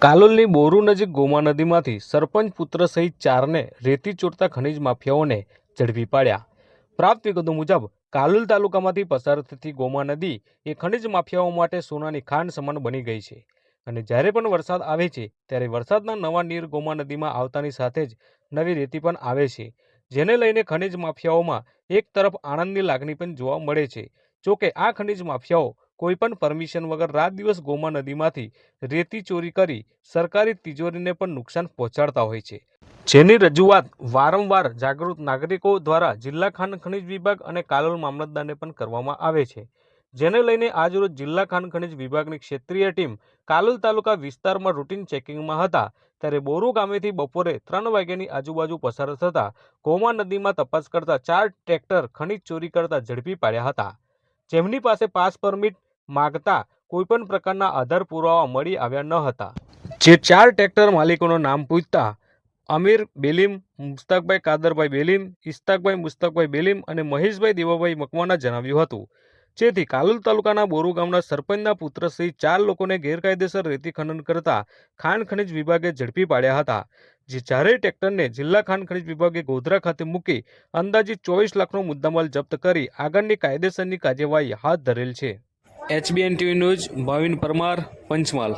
કાલોલની બોરુ નજીક ગોમા નદીમાંથી સરપંચ પુત્ર સહિત ચારને રેતી ચોરતા ખનીજ માફિયાઓને ઝડપી પાડ્યા. પ્રાપ્ત વિગતો મુજબ, કાલોલ તાલુકામાંથી પસાર થતી ગોમા નદી એ ખનીજ માફિયાઓ માટે સોનાની ખાંડ સમાન બની ગઈ છે. અને જ્યારે પણ વરસાદ આવે છે, ત્યારે વરસાદના નવા નીર ગોમા નદીમાં આવતાની સાથે જ નવી રેતી પણ આવે છે, જેને લઈને ખનીજ માફિયાઓમાં એક તરફ આનંદની લાગણી પણ જોવા મળે છે. જોકે આ ખનીજ માફિયાઓ કોઈપણ પરમિશન વગર રાત દિવસ ગોમા નદીમાંથી રેતી ચોરી કરી સરકારી તિજોરીને પણ નુકસાન પહોંચાડતા હોય છે. જેની રજૂઆત વારંવાર જાગૃત નાગરિકો દ્વારા જિલ્લા ખાન ખનિજ વિભાગ અને કાલોલ મામલતદારને પણ કરવામાં આવે છે. જેને લઈને આજરોજ જિલ્લા ખાન ખનિજ વિભાગની ક્ષેત્રીય ટીમ કાલોલ તાલુકા વિસ્તારમાં રૂટીન ચેકિંગમાં હતા, ત્યારે બોરુ ગામેથી બપોરે ત્રણ વાગ્યાની આજુબાજુ પસાર થતા ગોમા નદીમાં તપાસ કરતા ચાર ટ્રેક્ટર ખનિજ ચોરી કરતા ઝડપી પાડ્યા હતા. જેમની પાસે પાસ પરમિટ માગતા કોઈપણ પ્રકારના આધાર પુરાવા મળી આવ્યા ન હતા. જે ચાર ટ્રેક્ટર માલિકોનું નામ પૂછતા અમીર બેલીમ, મુસ્તાકભાઈ કાદરભાઈ બેલીમ ઇસ્તાકભાઈ મુસ્તાકભાઈ બેલીમ અને મહેશભાઈ દેવાભાઈ મકવાના જણાવ્યું હતું. જેથી કાલોલ તાલુકાના બોરુ ગામના સરપંચના પુત્ર સહિત ચાર લોકોને ગેરકાયદેસર રેતી ખનન કરતા ખાણ ખનિજ વિભાગે ઝડપી પાડ્યા હતા. જે જ્યારે ટ્રેક્ટરને જિલ્લા ખાણ ખનિજ વિભાગે ગોધરા ખાતે મૂકી અંદાજિત ચોવીસ લાખનો મુદ્દામાલ જપ્ત કરી આગળની કાયદેસરની કાર્યવાહી હાથ ધરેલ છે. HBN TV news Bhavin Parmar Panchmahal.